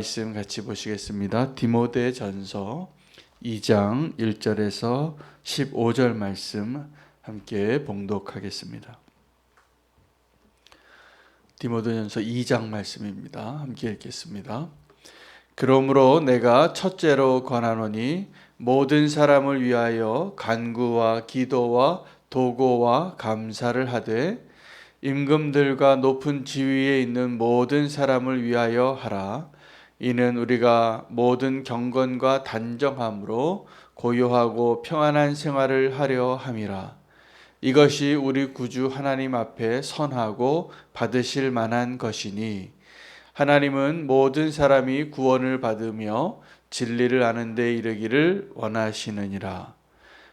말씀 같이 보시겠습니다. 디모데 전서 2장 1절에서 15절 말씀 함께 봉독하겠습니다. 디모데 전서 2장 말씀입니다. 함께 읽겠습니다. 그러므로 내가 첫째로 권하노니 모든 사람을 위하여 간구와 기도와 도고와 감사를 하되 임금들과 높은 지위에 있는 모든 사람을 위하여 하라. 이는 우리가 모든 경건과 단정함으로 고요하고 평안한 생활을 하려 함이라. 이것이 우리 구주 하나님 앞에 선하고 받으실 만한 것이니 하나님은 모든 사람이 구원을 받으며 진리를 아는 데 이르기를 원하시느니라.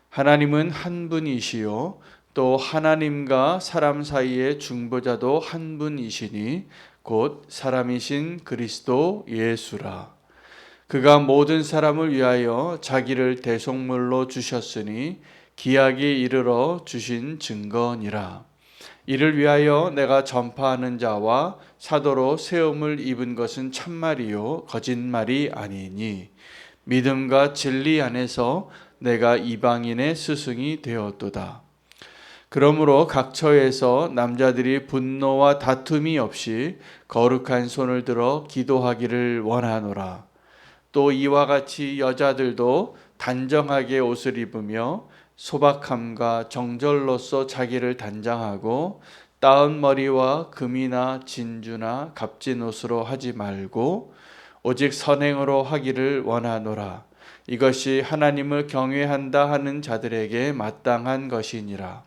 하나님은 한 분이시요 또 하나님과 사람 사이의 중보자도 한 분이시니 곧 사람이신 그리스도 예수라. 그가 모든 사람을 위하여 자기를 대속물로 주셨으니 기약이 이르러 주신 증거니라. 이를 위하여 내가 전파하는 자와 사도로 세움을 입은 것은 참말이요 거짓말이 아니니 믿음과 진리 안에서 내가 이방인의 스승이 되었도다. 그러므로 각 처에서 남자들이 분노와 다툼이 없이 거룩한 손을 들어 기도하기를 원하노라. 또 이와 같이 여자들도 단정하게 옷을 입으며 소박함과 정절로서 자기를 단장하고 따은 머리와 금이나 진주나 값진 옷으로 하지 말고 오직 선행으로 하기를 원하노라. 이것이 하나님을 경외한다 하는 자들에게 마땅한 것이니라.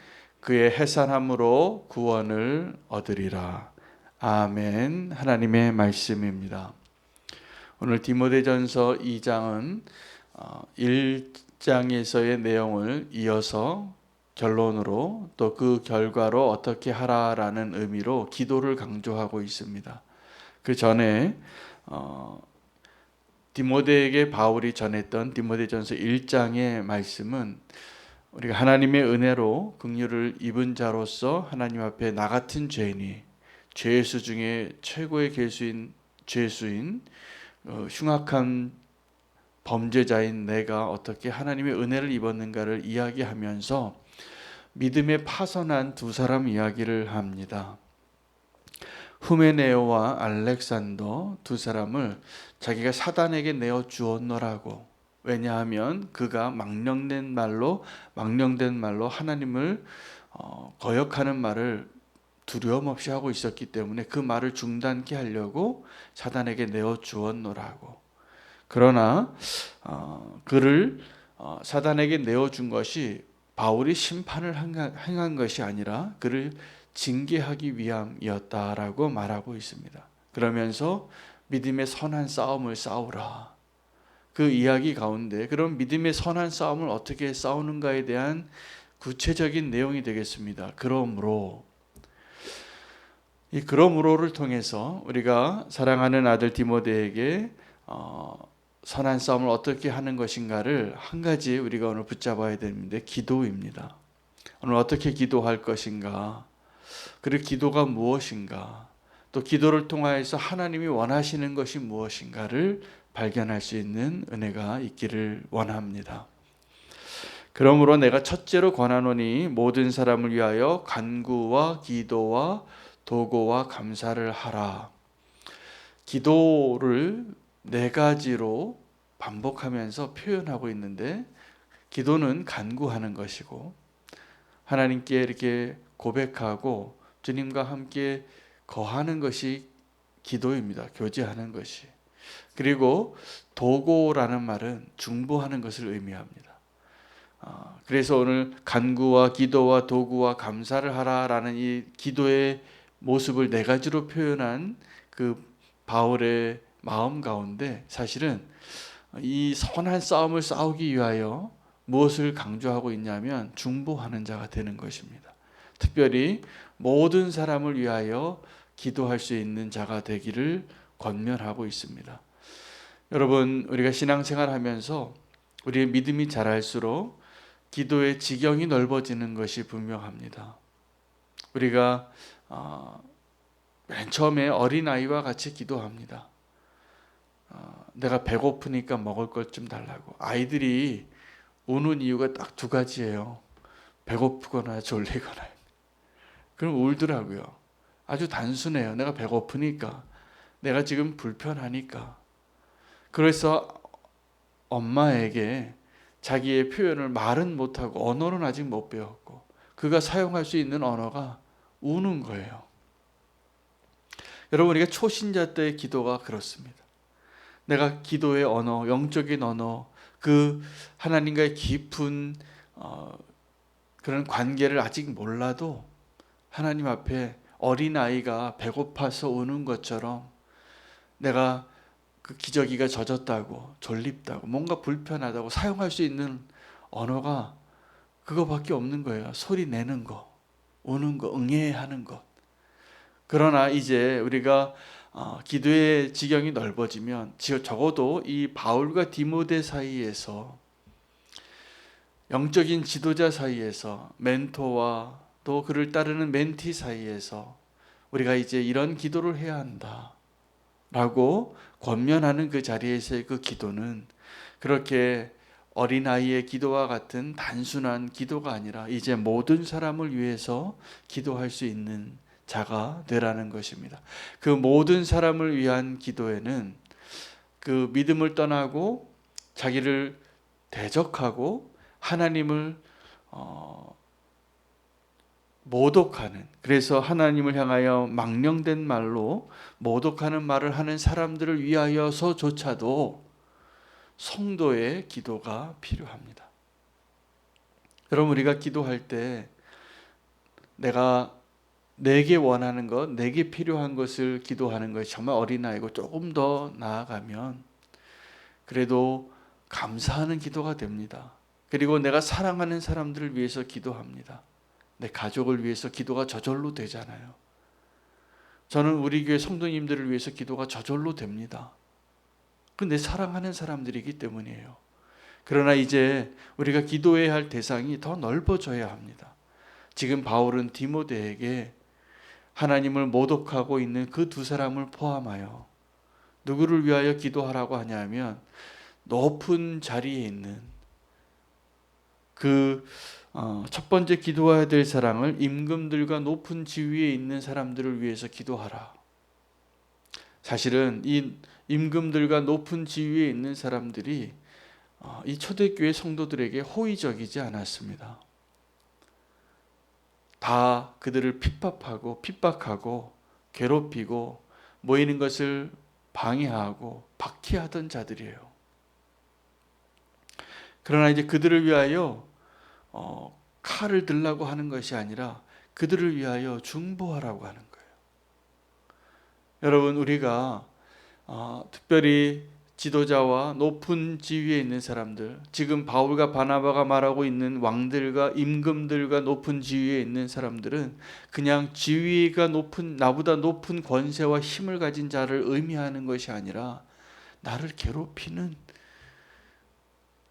그의 해산함으로 구원을 얻으리라. 아멘. 하나님의 말씀입니다. 오늘 디모데전서 2장은 1장에서의 내용을 이어서 결론으로 또 그 결과로 어떻게 하라라는 의미로 기도를 강조하고 있습니다. 그 전에 어, 디모데에게 바울이 전했던 디모데전서 1장의 말씀은 우리가 하나님의 은혜로 긍휼을 입은 자로서 하나님 앞에 나 같은 죄인이 죄수 중에 최고의 괴수인 죄수인 어, 흉악한 범죄자인 내가 어떻게 하나님의 은혜를 입었는가를 이야기하면서 믿음에 파선한 두 사람 이야기를 합니다. 후메네오와 알렉산더 두 사람을 자기가 사단에게 내어 주었노라고 왜냐하면 그가 망령된 말로 망령된 말로 하나님을 어, 거역하는 말을 두려움 없이 하고 있었기 때문에 그 말을 중단케 하려고 사단에게 내어 주었노라고. 그러나 어, 그를 어, 사단에게 내어 준 것이 바울이 심판을 행한 것이 아니라 그를 징계하기 위함이었다라고 말하고 있습니다. 그러면서 믿음의 선한 싸움을 싸우라. 그 이야기 가운데 그럼 믿음의 선한 싸움을 어떻게 싸우는가에 대한 구체적인 내용이 되겠습니다. 그러므로 이 그러므로를 통해서 우리가 사랑하는 아들 디모데에게 어, 선한 싸움을 어떻게 하는 것인가를 한 가지 우리가 오늘 붙잡아야 되는데 기도입니다. 오늘 어떻게 기도할 것인가? 그리고 기도가 무엇인가? 또 기도를 통하여서 하나님이 원하시는 것이 무엇인가를 발견할 수 있는 은혜가 있기를 원합니다. 그러므로 내가 첫째로 권하노니 모든 사람을 위하여 간구와 기도와 도고와 감사를 하라. 기도를 네 가지로 반복하면서 표현하고 있는데 기도는 간구하는 것이고 하나님께 이렇게 고백하고 주님과 함께 거하는 것이 기도입니다. 교제하는 것이. 그리고 도고라는 말은 중보하는 것을 의미합니다. 아, 그래서 오늘 간구와 기도와 도구와 감사를 하라라는 이 기도의 모습을 네 가지로 표현한 그 바울의 마음 가운데 사실은 이 선한 싸움을 싸우기 위하여 무엇을 강조하고 있냐면 중보하는 자가 되는 것입니다. 특별히 모든 사람을 위하여 기도할 수 있는 자가 되기를 권면하고 있습니다. 여러분, 우리가 신앙생활 하면서 우리의 믿음이 자랄수록 기도의 지경이 넓어지는 것이 분명합니다. 우리가 어, 맨 처음에 어린 아이와 같이 기도합니다. 어, 내가 배고프니까 먹을 것 좀 달라고. 아이들이 우는 이유가 딱 두 가지예요. 배고프거나 졸리거나. 그럼 울더라고요. 아주 단순해요. 내가 배고프니까. 내가 지금 불편하니까. 그래서 엄마에게 자기의 표현을 말은 못하고 언어는 아직 못 배웠고 그가 사용할 수 있는 언어가 우는 거예요. 여러분 우리가 초신자 때의 기도가 그렇습니다. 내가 기도의 언어, 영적인 언어, 그 하나님과의 깊은 어, 그런 관계를 아직 몰라도 하나님 앞에 어린 아이가 배고파서 우는 것처럼 내가 그 기저귀가 젖었다고 졸립다고 뭔가 불편하다고 사용할 수 있는 언어가 그거밖에 없는 거예요. 소리 내는 거, 우는 거, 응애하는 것. 그러나 이제 우리가 어, 기도의 지경이 넓어지면 적어도 이 바울과 디모데 사이에서 영적인 지도자 사이에서 멘토와 또 그를 따르는 멘티 사이에서 우리가 이제 이런 기도를 해야 한다. 라고 권면하는 그 자리에서의 그 기도는 그렇게 어린아이의 기도와 같은 단순한 기도가 아니라 이제 모든 사람을 위해서 기도할 수 있는 자가 되라는 것입니다. 그 모든 사람을 위한 기도에는 그 믿음을 떠나고 자기를 대적하고 하나님을 어, 모독하는 그래서 하나님을 향하여 망령된 말로 모독하는 말을 하는 사람들을 위하여서조차도 성도의 기도가 필요합니다. 여러분 우리가 기도할 때 내가 내게 원하는 것, 내게 필요한 것을 기도하는 것이 정말 어린아이고 조금 더 나아가면 그래도 감사하는 기도가 됩니다. 그리고 내가 사랑하는 사람들을 위해서 기도합니다. 내 가족을 위해서 기도가 저절로 되잖아요. 저는 우리 교회 성도님들을 위해서 기도가 저절로 됩니다. 그내 사랑하는 사람들이기 때문이에요. 그러나 이제 우리가 기도해야 할 대상이 더 넓어져야 합니다. 지금 바울은 디모데에게 하나님을 모독하고 있는 그 두 사람을 포함하여 누구를 위하여 기도하라고 하냐면 높은 자리에 있는 그 첫 어, 번째 기도해야 될 사람을 임금들과 높은 지위에 있는 사람들을 위해서 기도하라. 사실은 이 임금들과 높은 지위에 있는 사람들이 어, 이 초대교회 성도들에게 호의적이지 않았습니다. 다 그들을 핍박하고 핍박하고 괴롭히고 모이는 것을 방해하고 박해하던 자들이에요. 그러나 이제 그들을 위하여 어, 칼을 들라고 하는 것이 아니라 그들을 위하여 중보하라고 하는 거예요. 여러분 우리가 어, 특별히 지도자와 높은 지위에 있는 사람들, 지금 바울과 바나바가 말하고 있는 왕들과 임금들과 높은 지위에 있는 사람들은 그냥 지위가 높은 나보다 높은 권세와 힘을 가진 자를 의미하는 것이 아니라 나를 괴롭히는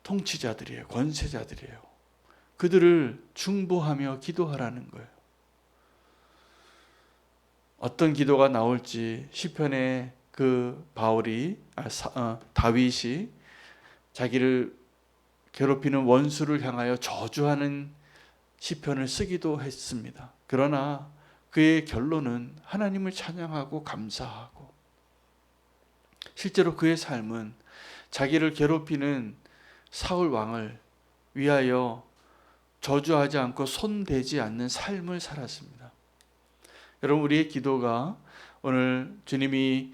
통치자들이에요. 권세자들이에요. 그들을 중보하며 기도하라는 거예요. 어떤 기도가 나올지 시편에 그 바울이 아, 사, 어, 다윗이 자기를 괴롭히는 원수를 향하여 저주하는 시편을 쓰기도 했습니다. 그러나 그의 결론은 하나님을 찬양하고 감사하고 실제로 그의 삶은 자기를 괴롭히는 사울 왕을 위하여 저주하지 않고 손대지 않는 삶을 살았습니다. 여러분 우리의 기도가 오늘 주님이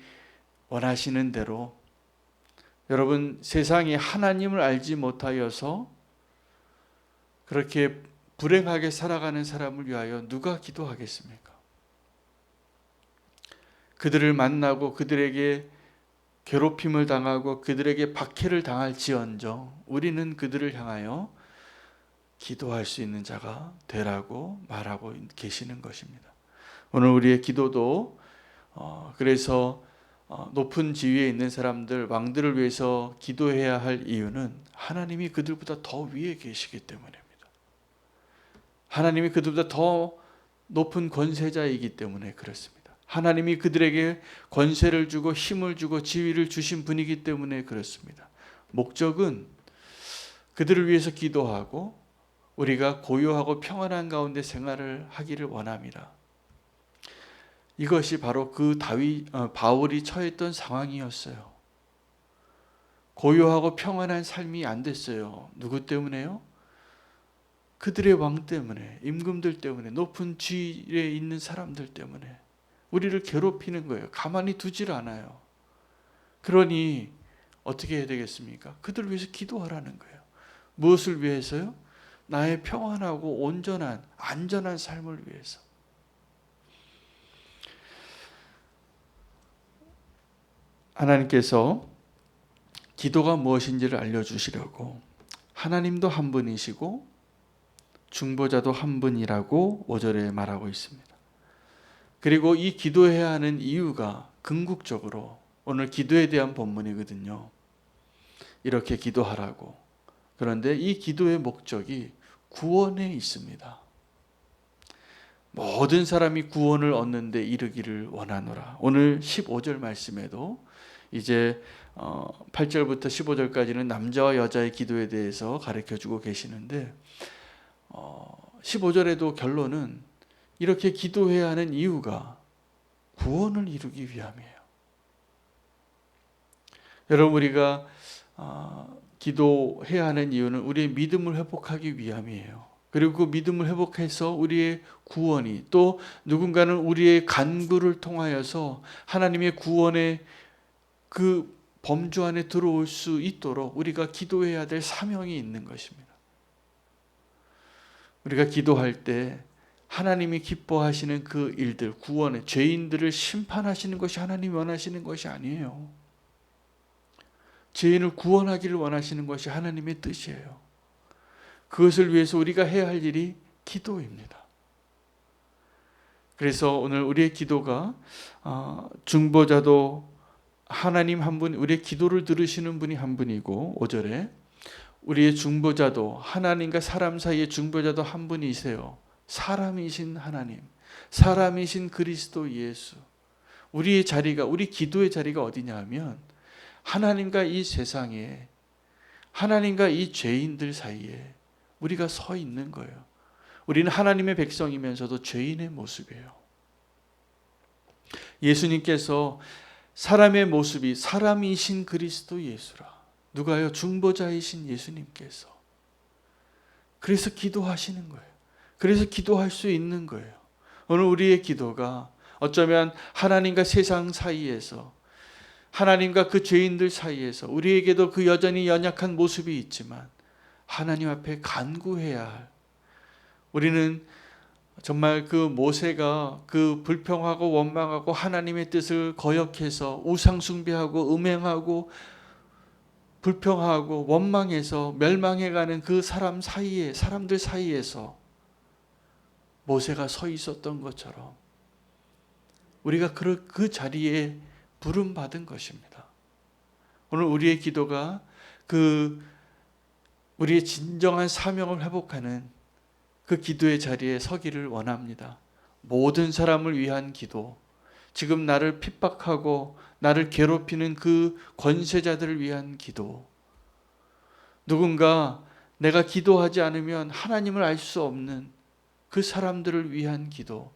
원하시는 대로 여러분 세상이 하나님을 알지 못하여서 그렇게 불행하게 살아가는 사람을 위하여 누가 기도하겠습니까? 그들을 만나고 그들에게 괴롭힘을 당하고 그들에게 박해를 당할 지언정 우리는 그들을 향하여 기도할 수 있는 자가 되라고 말하고 계시는 것입니다. 오늘 우리의 기도도 어, 그래서 어, 높은 지위에 있는 사람들 왕들을 위해서 기도해야 할 이유는 하나님이 그들보다 더 위에 계시기 때문입니다. 하나님이 그들보다 더 높은 권세자이기 때문에 그렇습니다. 하나님이 그들에게 권세를 주고 힘을 주고 지위를 주신 분이기 때문에 그렇습니다. 목적은 그들을 위해서 기도하고 우리가 고요하고 평안한 가운데 생활을 하기를 원합니다. 이것이 바로 그 다윗 어, 바울이 처했던 상황이었어요. 고요하고 평안한 삶이 안 됐어요. 누구 때문에요? 그들의 왕 때문에, 임금들 때문에, 높은 지위에 있는 사람들 때문에 우리를 괴롭히는 거예요. 가만히 두질 않아요. 그러니 어떻게 해야 되겠습니까? 그들을 위해서 기도하라는 거예요. 무엇을 위해서요? 나의 평안하고 온전한 안전한 삶을 위해서. 하나님께서 기도가 무엇인지를 알려주시려고 하나님도 한 분이시고 중보자도 한 분이라고 5절에 말하고 있습니다. 그리고 이 기도해야 하는 이유가 궁극적으로 오늘 기도에 대한 본문이거든요. 이렇게 기도하라고. 그런데 이 기도의 목적이 구원에 있습니다. 모든 사람이 구원을 얻는데 이르기를 원하노라. 오늘 15절 말씀에도 이제 8절부터 15절까지는 남자와 여자의 기도에 대해서 가르쳐 주고 계시는데 15절에도 결론은 이렇게 기도해야 하는 이유가 구원을 이루기 위함이에요. 여러분 우리가 어, 기도해야 하는 이유는 우리의 믿음을 회복하기 위함이에요. 그리고 그 믿음을 회복해서 우리의 구원이 또 누군가는 우리의 간구를 통하여서 하나님의 구원의 그 범주 안에 들어올 수 있도록 우리가 기도해야 될 사명이 있는 것입니다. 우리가 기도할 때 하나님이 기뻐하시는 그 일들, 구원의 죄인들을 심판하시는 것이 하나님이 원하시는 것이 아니에요. 죄인을 구원하기를 원하시는 것이 하나님의 뜻이에요. 그것을 위해서 우리가 해야 할 일이 기도입니다. 그래서 오늘 우리의 기도가 어, 중보자도 하나님 한 분, 우리의 기도를 들으시는 분이 한 분이고 5절에 우리의 중보자도 하나님과 사람 사이의 중보자도 한 분이세요. 사람이신 하나님, 사람이신 그리스도 예수. 우리의 자리가 우리 기도의 자리가 어디냐 하면 하나님과 이 세상에 하나님과 이 죄인들 사이에 우리가 서 있는 거예요. 우리는 하나님의 백성이면서도 죄인의 모습이에요. 예수님께서 사람의 모습이 사람이신 그리스도 예수라. 누가요? 중보자이신 예수님께서. 그래서 기도하시는 거예요. 그래서 기도할 수 있는 거예요. 오늘 우리의 기도가 어쩌면 하나님과 세상 사이에서 하나님과 그 죄인들 사이에서 우리에게도 그 여전히 연약한 모습이 있지만 하나님 앞에 간구해야 할. 우리는 정말 그 모세가 그 불평하고 원망하고 하나님의 뜻을 거역해서 우상 숭배하고 음행하고 불평하고 원망해서 멸망해 가는 그 사람 사이에 사람들 사이에서 모세가 서 있었던 것처럼 우리가 그, 그 자리에 부름 받은 것입니다. 오늘 우리의 기도가 그 우리의 진정한 사명을 회복하는 그 기도의 자리에 서기를 원합니다. 모든 사람을 위한 기도, 지금 나를 핍박하고 나를 괴롭히는 그 권세자들을 위한 기도, 누군가 내가 기도하지 않으면 하나님을 알 수 없는 그 사람들을 위한 기도,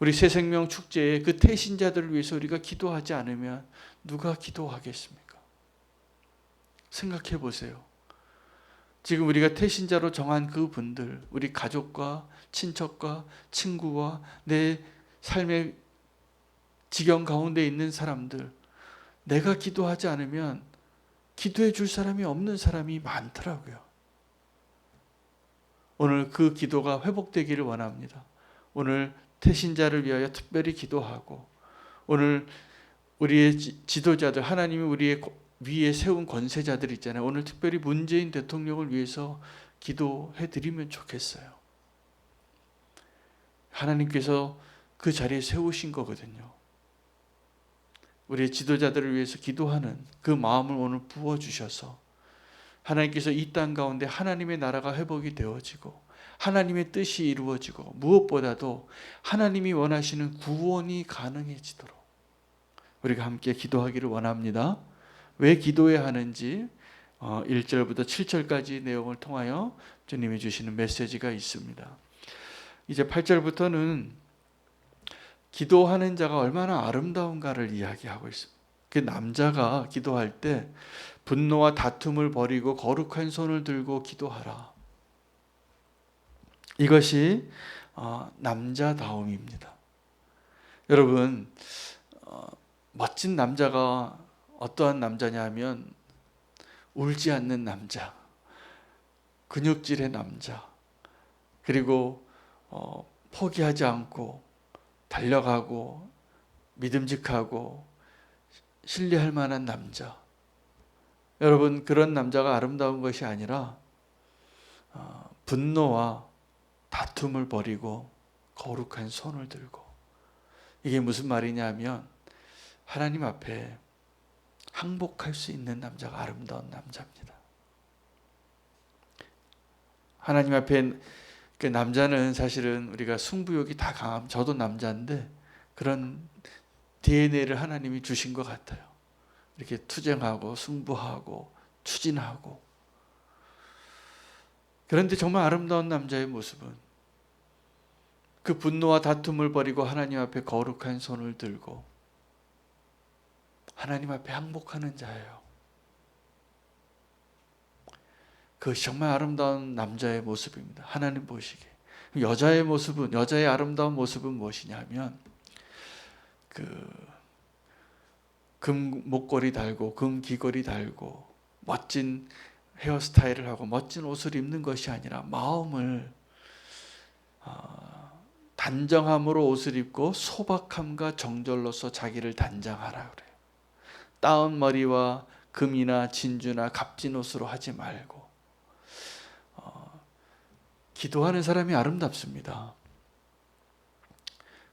우리 새 생명 축제에 그 태신자들을 위해서 우리가 기도하지 않으면 누가 기도하겠습니까? 생각해 보세요. 지금 우리가 태신자로 정한 그 분들, 우리 가족과 친척과 친구와 내 삶의 지경 가운데 있는 사람들, 내가 기도하지 않으면 기도해 줄 사람이 없는 사람이 많더라고요. 오늘 그 기도가 회복되기를 원합니다. 오늘 태신자를 위하여 특별히 기도하고 오늘 우리의 지- 지도자들 하나님이 우리의 고- 위에 세운 권세자들 있잖아요. 오늘 특별히 문재인 대통령을 위해서 기도해 드리면 좋겠어요. 하나님께서 그 자리에 세우신 거거든요. 우리의 지도자들을 위해서 기도하는 그 마음을 오늘 부어 주셔서 하나님께서 이 땅 가운데 하나님의 나라가 회복이 되어지고 하나님의 뜻이 이루어지고 무엇보다도 하나님이 원하시는 구원이 가능해지도록 우리가 함께 기도하기를 원합니다. 왜 기도해야 하는지 어, 1절부터 7절까지 내용을 통하여 주님이 주시는 메시지가 있습니다. 이제 8절부터는 기도하는 자가 얼마나 아름다운가를 이야기하고 있습니다. 그 남자가 기도할 때 분노와 다툼을 버리고 거룩한 손을 들고 기도하라. 이것이 어, 남자다움입니다. 여러분 어, 멋진 남자가 어떠한 남자냐면 울지 않는 남자, 근육질의 남자, 그리고 어, 포기하지 않고 달려가고 믿음직하고 신뢰할 만한 남자. 여러분 그런 남자가 아름다운 것이 아니라 어, 분노와 다툼을 버리고 거룩한 손을 들고 이게 무슨 말이냐면 하나님 앞에 항복할 수 있는 남자가 아름다운 남자입니다. 하나님 앞에 그 남자는 사실은 우리가 승부욕이 다 강함. 저도 남자인데 그런 DNA를 하나님이 주신 것 같아요. 이렇게 투쟁하고 승부하고 추진하고 그런데 정말 아름다운 남자의 모습은 그 분노와 다툼을 버리고 하나님 앞에 거룩한 손을 들고 하나님 앞에 항복하는 자예요. 그것이 정말 아름다운 남자의 모습입니다. 하나님 보시기에. 여자의 모습은 여자의 아름다운 모습은 무엇이냐면 그 금 목걸이 달고 금 귀걸이 달고 멋진 헤어스타일을 하고 멋진 옷을 입는 것이 아니라 마음을 어, 단정함으로 옷을 입고 소박함과 정절로서 자기를 단장하라 그래요. 따은 머리와 금이나 진주나 값진 옷으로 하지 말고 어, 기도하는 사람이 아름답습니다.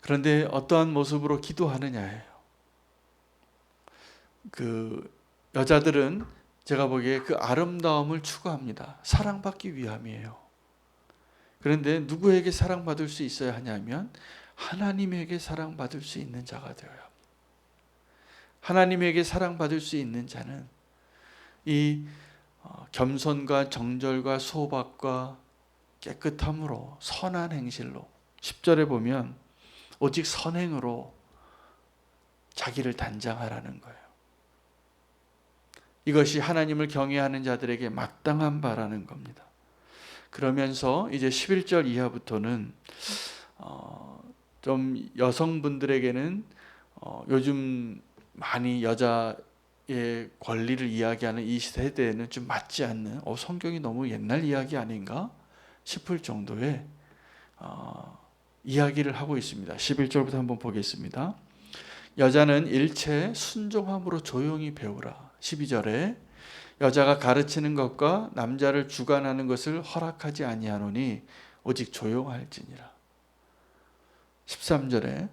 그런데 어떠한 모습으로 기도하느냐예요. 그 여자들은 제가 보기에 그 아름다움을 추구합니다. 사랑받기 위함이에요. 그런데 누구에게 사랑받을 수 있어야 하냐면 하나님에게 사랑받을 수 있는 자가 되어야 합니다. 하나님에게 사랑받을 수 있는 자는 이 어, 겸손과 정절과 소박과 깨끗함으로 선한 행실로 10절에 보면 오직 선행으로 자기를 단장하라는 거예요. 이것이 하나님을 경외하는 자들에게 마땅한 바라는 겁니다. 그러면서 이제 11절 이하부터는 어, 좀 여성분들에게는 어, 요즘 많이 여자의 권리를 이야기하는 이 세대에는 좀 맞지 않는 어, 성경이 너무 옛날 이야기 아닌가 싶을 정도의 어, 이야기를 하고 있습니다. 11절부터 한번 보겠습니다. 여자는 일체 순종함으로 조용히 배우라. 12절에 여자가 가르치는 것과 남자를 주관하는 것을 허락하지 아니하노니 오직 조용할지니라. 13절에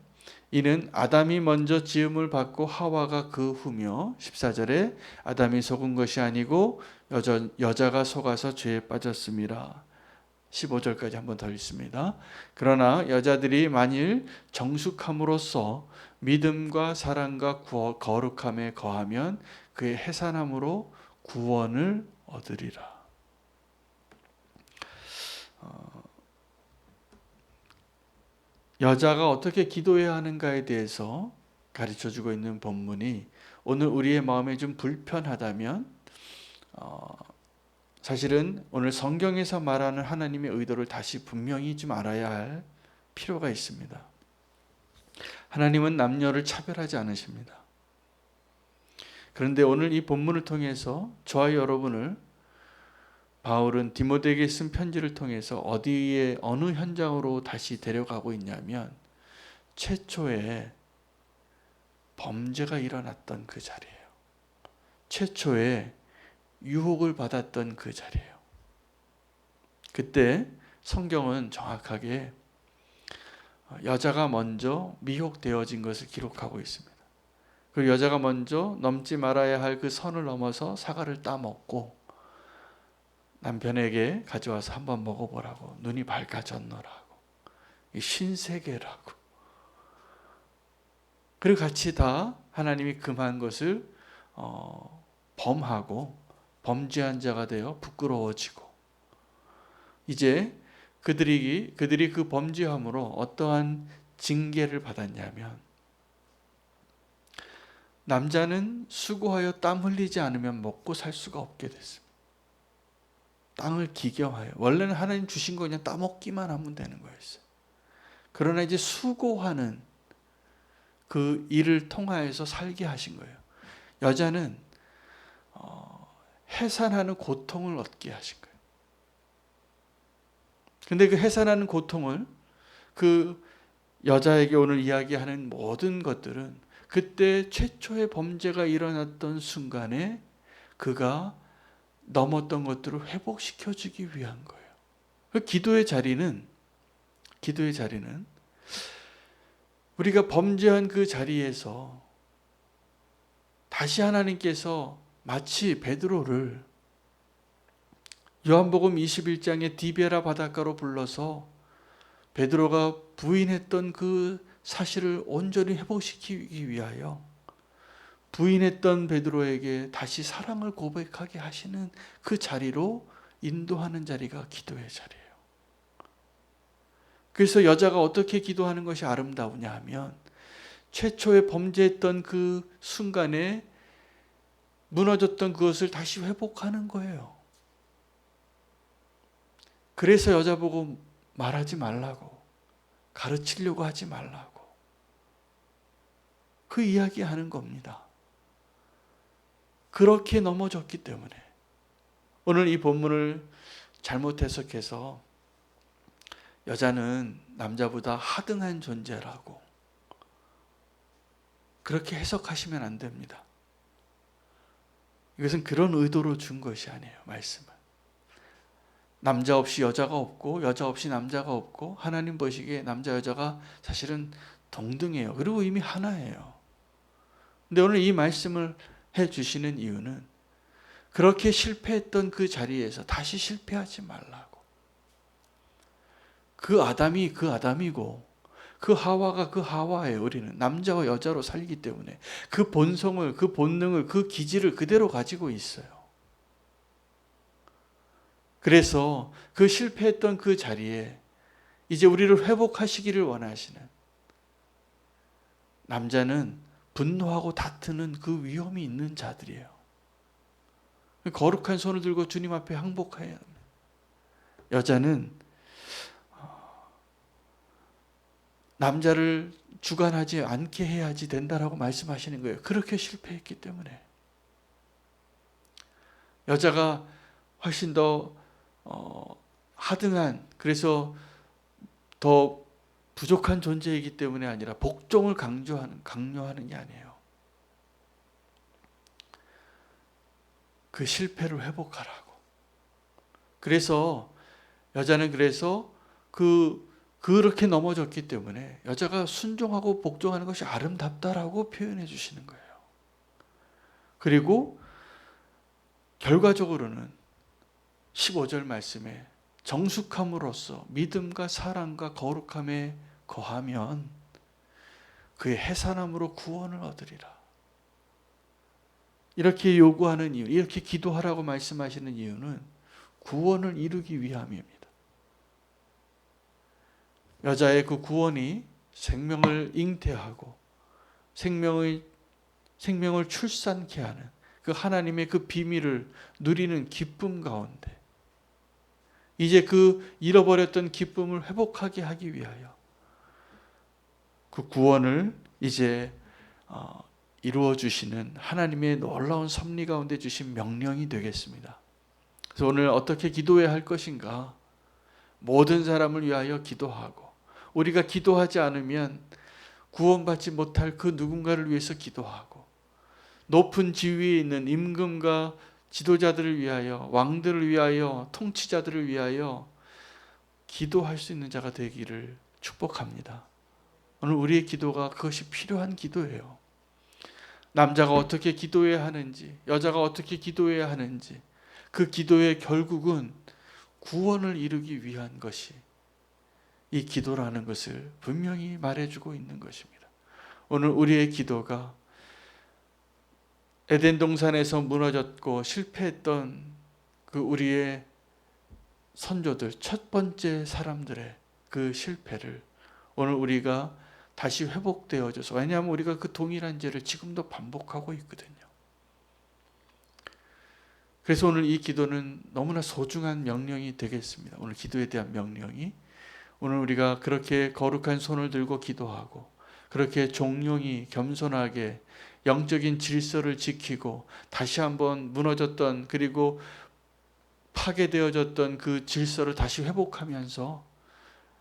이는 아담이 먼저 지음을 받고 하와가 그 후며 14절에 아담이 속은 것이 아니고 여자, 여자가 속아서 죄에 빠졌습니다. 15절까지 한번 더 읽습니다. 그러나 여자들이 만일 정숙함으로써 믿음과 사랑과 거룩함에 거하면 그의 해산함으로 구원을 얻으리라. 어, 여자가 어떻게 기도해야 하는가에 대해서 가르쳐 주고 있는 본문이 오늘 우리의 마음에 좀 불편하다면 어, 사실은 오늘 성경에서 말하는 하나님의 의도를 다시 분명히 좀 알아야 할 필요가 있습니다. 하나님은 남녀를 차별하지 않으십니다. 그런데 오늘 이 본문을 통해서 저와 여러분을 바울은 디모데에게 쓴 편지를 통해서 어디에 어느 현장으로 다시 데려가고 있냐면 최초의 범죄가 일어났던 그 자리예요. 최초의 유혹을 받았던 그 자리예요. 그때 성경은 정확하게 여자가 먼저 미혹되어진 것을 기록하고 있습니다. 그 여자가 먼저 넘지 말아야 할 그 선을 넘어서 사과를 따먹고 남편에게 가져와서 한번 먹어보라고 눈이 밝아졌노라고. 이 신세계라고. 그리고 같이 다 하나님이 금한 것을 어, 범하고 범죄한 자가 되어 부끄러워지고 이제 그들이 그들이 그 범죄함으로 어떠한 징계를 받았냐면 남자는 수고하여 땀 흘리지 않으면 먹고 살 수가 없게 됐습니다. 땅을 기경하여 원래는 하나님 주신 거 그냥 따먹기만 하면 되는 거였어요. 그러나 이제 수고하는 그 일을 통하여서 살게 하신 거예요. 여자는 어, 해산하는 고통을 얻게 하신 거예요. 근데 그 해산하는 고통을 그 여자에게 오늘 이야기하는 모든 것들은 그때 최초의 범죄가 일어났던 순간에 그가 넘었던 것들을 회복시켜 주기 위한 거예요. 그 기도의 자리는 기도의 자리는 우리가 범죄한 그 자리에서 다시 하나님께서 마치 베드로를 요한복음 21장에 디베라 바닷가로 불러서 베드로가 부인했던 그 사실을 온전히 회복시키기 위하여 부인했던 베드로에게 다시 사랑을 고백하게 하시는 그 자리로 인도하는 자리가 기도의 자리예요. 그래서 여자가 어떻게 기도하는 것이 아름다우냐 하면 최초에 범죄했던 그 순간에 무너졌던 그것을 다시 회복하는 거예요. 그래서 여자 보고 말하지 말라고 가르치려고 하지 말라고 그 이야기 하는 겁니다. 그렇게 넘어졌기 때문에 오늘 이 본문을 잘못 해석해서 여자는 남자보다 하등한 존재라고 그렇게 해석하시면 안 됩니다. 이것은 그런 의도로 준 것이 아니에요. 말씀은. 남자 없이 여자가 없고 여자 없이 남자가 없고 하나님 보시기에 남자 여자가 사실은 동등해요. 그리고 이미 하나예요. 근데 오늘 이 말씀을 해 주시는 이유는 그렇게 실패했던 그 자리에서 다시 실패하지 말라고. 그 아담이 그 아담이고 그 하와가 그 하와예요. 우리는 남자와 여자로 살기 때문에 그 본성을 그 본능을 그 기질을 그대로 가지고 있어요. 그래서 그 실패했던 그 자리에 이제 우리를 회복하시기를 원하시는 남자는 분노하고 다투는 그 위험이 있는 자들이에요. 거룩한 손을 들고 주님 앞에 항복해야 합니다. 여자는 어, 남자를 주관하지 않게 해야지 된다라고 말씀하시는 거예요. 그렇게 실패했기 때문에 여자가 훨씬 더 어, 하등한 그래서 더 부족한 존재이기 때문에 아니라 복종을 강조하는 강요하는 게 아니에요. 그 실패를 회복하라고. 그래서 여자는 그래서 그 그렇게 넘어졌기 때문에 여자가 순종하고 복종하는 것이 아름답다라고 표현해 주시는 거예요. 그리고 결과적으로는 15절 말씀에 정숙함으로써 믿음과 사랑과 거룩함에 거하면 그의 해산함으로 구원을 얻으리라. 이렇게 요구하는 이유, 이렇게 기도하라고 말씀하시는 이유는 구원을 이루기 위함입니다. 여자의 그 구원이 생명을 잉태하고 생명의 생명을 출산케 하는 그 하나님의 그 비밀을 누리는 기쁨 가운데 이제 그 잃어버렸던 기쁨을 회복하게 하기 위하여 그 구원을 이제 어, 이루어 주시는 하나님의 놀라운 섭리 가운데 주신 명령이 되겠습니다. 그래서 오늘 어떻게 기도해야 할 것인가? 모든 사람을 위하여 기도하고 우리가 기도하지 않으면 구원받지 못할 그 누군가를 위해서 기도하고 높은 지위에 있는 임금과 지도자들을 위하여 왕들을 위하여 통치자들을 위하여 기도할 수 있는 자가 되기를 축복합니다. 오늘 우리의 기도가 그것이 필요한 기도예요. 남자가 어떻게 기도해야 하는지, 여자가 어떻게 기도해야 하는지, 그 기도의 결국은 구원을 이루기 위한 것이 이 기도라는 것을 분명히 말해주고 있는 것입니다. 오늘 우리의 기도가 에덴 동산에서 무너졌고 실패했던 그 우리의 선조들 첫 번째 사람들의 그 실패를 오늘 우리가 다시 회복되어져서 왜냐하면 우리가 그 동일한 죄를 지금도 반복하고 있거든요. 그래서 오늘 이 기도는 너무나 소중한 명령이 되겠습니다. 오늘 기도에 대한 명령이 오늘 우리가 그렇게 거룩한 손을 들고 기도하고 그렇게 종용이 겸손하게 영적인 질서를 지키고 다시 한번 무너졌던 그리고 파괴되어졌던 그 질서를 다시 회복하면서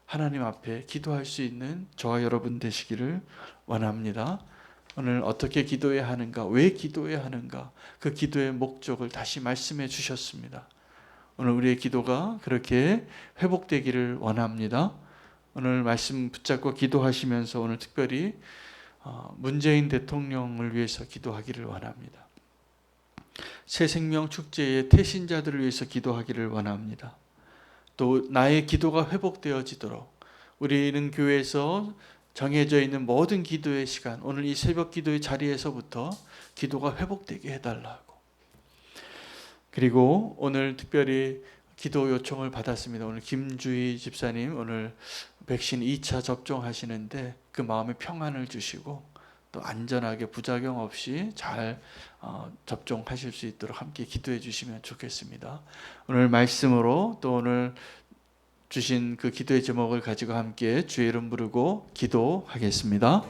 하나님 앞에 기도할 수 있는 저와 여러분 되시기를 원합니다. 오늘 어떻게 기도해야 하는가, 왜 기도해야 하는가, 그 기도의 목적을 다시 말씀해 주셨습니다. 오늘 우리의 기도가 그렇게 회복되기를 원합니다. 오늘 말씀 붙잡고 기도하시면서 오늘 특별히 어, 문재인 대통령을 위해서 기도하기를 원합니다. 새 생명 축제의 태신자들을 위해서 기도하기를 원합니다. 또 나의 기도가 회복되어지도록 우리는 교회에서 정해져 있는 모든 기도의 시간, 오늘 이 새벽 기도의 자리에서부터 기도가 회복되게 해달라고. 그리고 오늘 특별히 기도 요청을 받았습니다. 오늘 김주희 집사님 오늘 백신 2차 접종하시는데 그 마음에 평안을 주시고 또 안전하게 부작용 없이 잘 어, 접종하실 수 있도록 함께 기도해 주시면 좋겠습니다. 오늘 말씀으로 또 오늘 주신 그 기도의 제목을 가지고 함께 주의 이름 부르고 기도하겠습니다.